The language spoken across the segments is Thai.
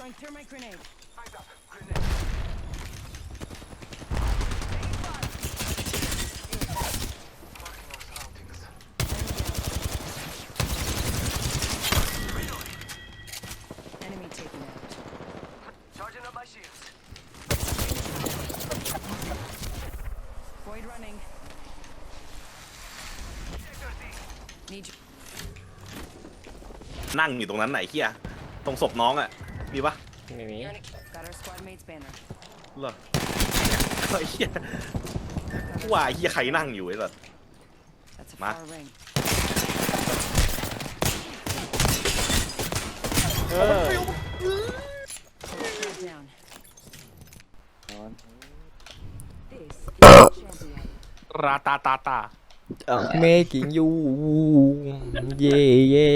Throwing thermite grenade. Enemy taken out. Charging up my shields. Void running. Need you. นั่งอยู่ตรงนั้นไหนเฮียตรงศพน้องอะ มีปะไม่มี Got our squad mate's banner. เหรอไอ้เฮียว่าไอ้เฮียใครนั่งอยู่ไอ้สัส That's a Ma. far ring. เออ Squad down. This is champion. ราตาตาตา making you เย่เย่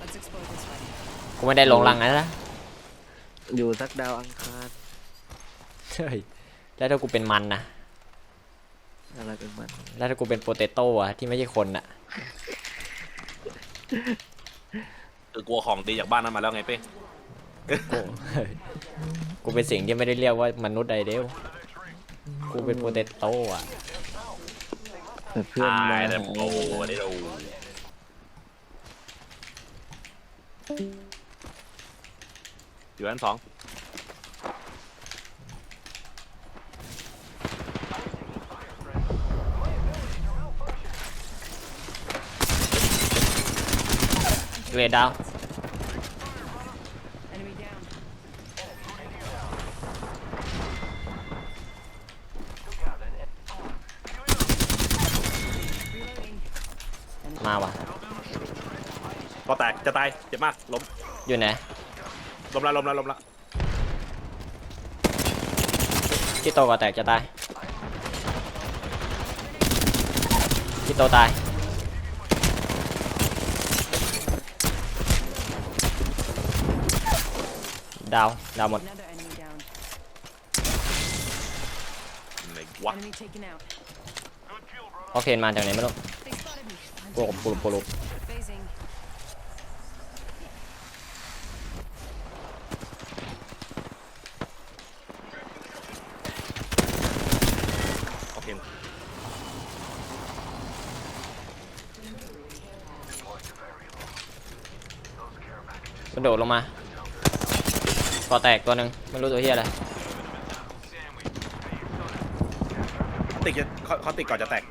Let's explode this way. กูไม่ได้ลงรังนะนะอยู่สักดาวอังคารเฮ้ยแล้วถ้ากูเป็นมันนะอะไรเป็นมันแล้วถ้ากูเป็นโปเตโต้อะที่ไม่ใช่คนอะคือกลัวของดีจากบ้านนั้นมาแล้วไงเป้กูเฮ้ยกูเป็นสิ่งที่ไม่ได้เรียกว่ามนุษย์ใดเดียวกูเป็นโปเตโต้อะแต่เพื่อนตามายแต่โอ้วันนี้เรา อยู่อันสองเวดดาว Enemy down. Reloading. มาว่ะ ก็แตกจะตายเจ็บมากล้มอยู่ไหน ล้มละล้มละล้มละที่โตก็แตกจะตายที่โตตายดาวดาวหมด Another enemy down. ไหนวะ Enemy taken out. โอเคนมาจากไหนไม่รู้ They spotted me. กูกับปูรุปูรุ Phasing. โอ เคกระโดดลงมาก่อแตกตัวหนึ่งไม่รู้ตัวเฮียอะไรติดจะเขาเขาติดก่อนจะแตก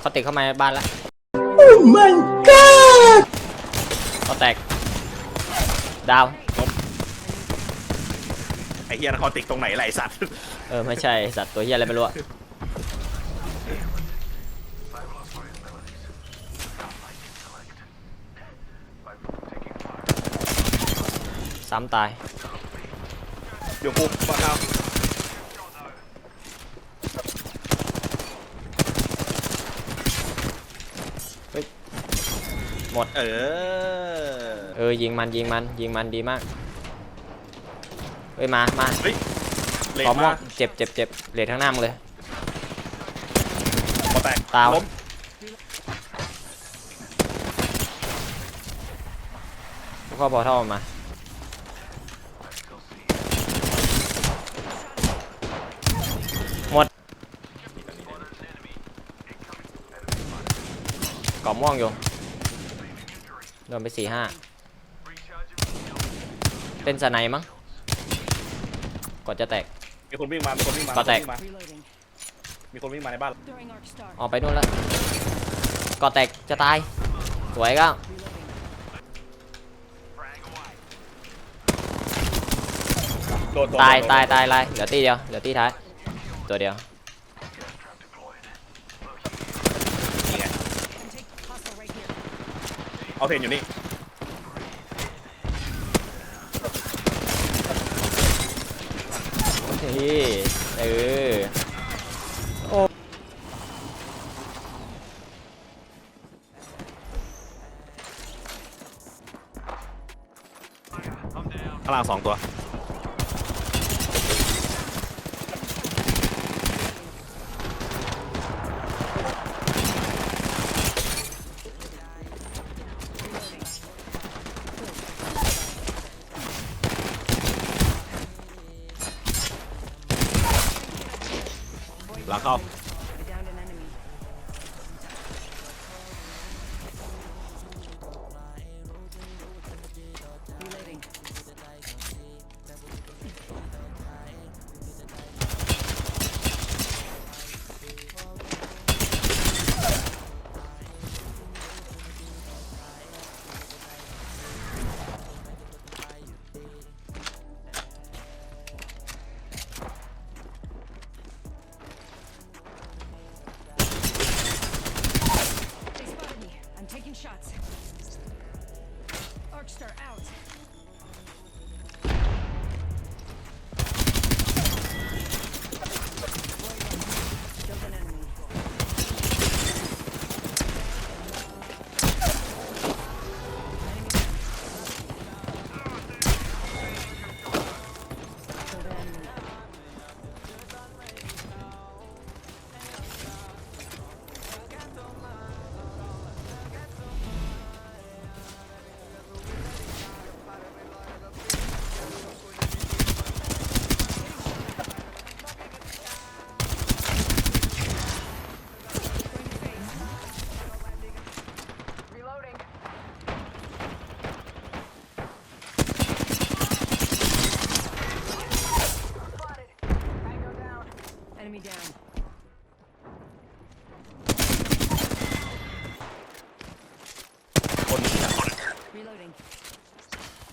เขาติดเข้ามาในบ้านแล้วโอ้ my god ก็แตก ดาวไอ้เฮียนะเขาติดตรงไหนล่ะไอ้สัตว์ เออไม่ใช่สัตว์ตัวเฮียอะไรไม่รู้อะซ้ำตายเดี๋ยวกูมาเอาเออ เออยิงมันยิงมันยิงมันดีมาก เฮ้ยมามาเฮ้ยเลขอนม่วมางเจ็บเจ็บเจ็บเลทข้างหน้ามึงเลยพอแตกตาวล้มก็พอเท่ามา หมดกรอบม่วงอยู่โดนไปสี่ห้าเป็นสไนมั้ง กดจะแตก มีคนวิ่งมา มีคนวิ่งมาก็แตก มีคนวิ่งมา Reloading. มีคนวิ่งมาในบ้าน Throwing arc star. ออกไปนู่นแล้วกอแตกจะตาย สวยก็ Reloading. โดนโดนตายโดนตายตายลายเหลือตีเดียวเหลือตีท้าย ตัวเดียว นี่ไง Can take hostile right here. เอาเพนอยู่นี่ นี่เออข้างล่างสองตัว ห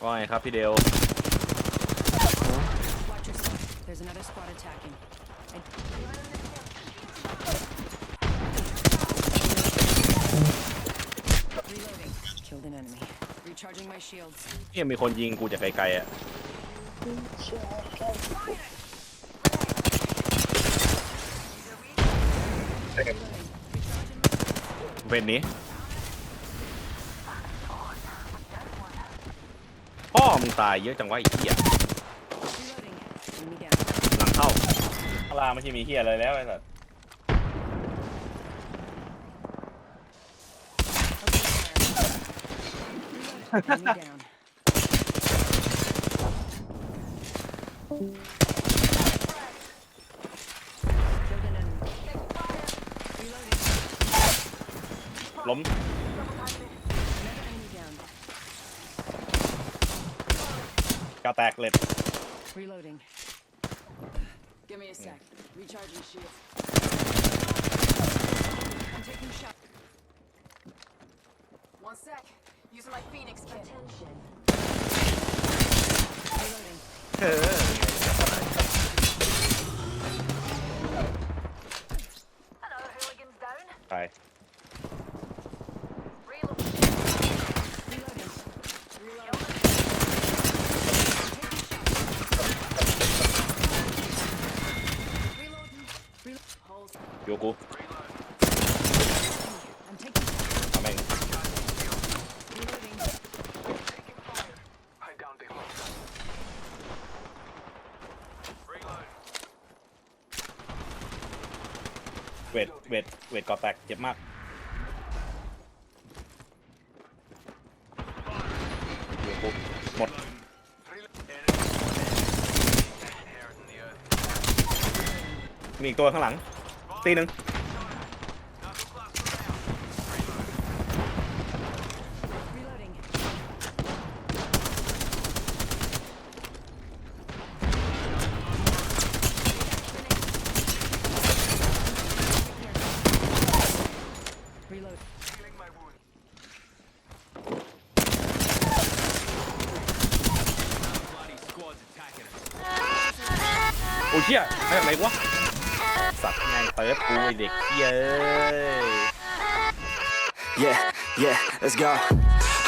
ว่าไงครับพี่เดล Watch yourself. There's another squad attacking. I- Reloading. Killed an enemy. Recharging my shields. เนี่ยมีคนยิงกูจากไกลๆอะ เป็นนี้ พ่อมึงตายเยอะจังวะไอ้เหี้ยดหลังเข้าพลาไม่ใช่มีเฮียอะไรแล้วไอ้สัสล้ม Another enemy down. กาแตกเล็ด Reloading. Give me a sec. Recharging shields. I'm taking shot. One sec. Using my Phoenix kit. Reloading. เออ Another hooligan's down. ตาย Reload. Reloading. Reloading. Reloading. Reload. Holes. โยกู I'm taking shots. ทำแม่ง Reloading. Taking fire. I downed a hostile. Reload. เวทเวทเวทก่อแตกเจ็บมาก หมด มีอีกตัวข้างหลัง ตีหนึ่ง Reloading. Reload. Healing my wound. โอ้ยเชี่ยมาจากไหนวะ สัตว์แม่งเติร์ดกูไอเด็กเหี้ยเอ้ย Yeah, yeah, let's go.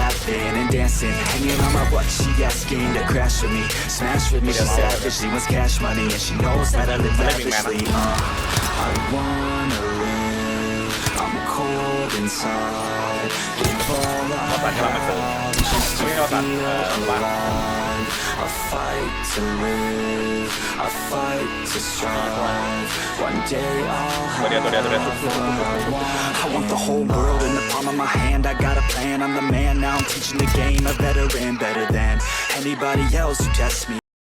laughing and dancing Hanging on my butt, she asking to crash with me Smash with me, she savage, she wants cash money And she knows that I live lavishly uh, I wanna live, I'm cold inside. Give all I What the I saying? have just to We know that, feel uh, alive fight to live, I fight to strive. One day I'll have I want the whole world in the palm of my hand. I got a plan. I'm the man now. I'm teaching the game. A veteran, better than anybody else who tests me.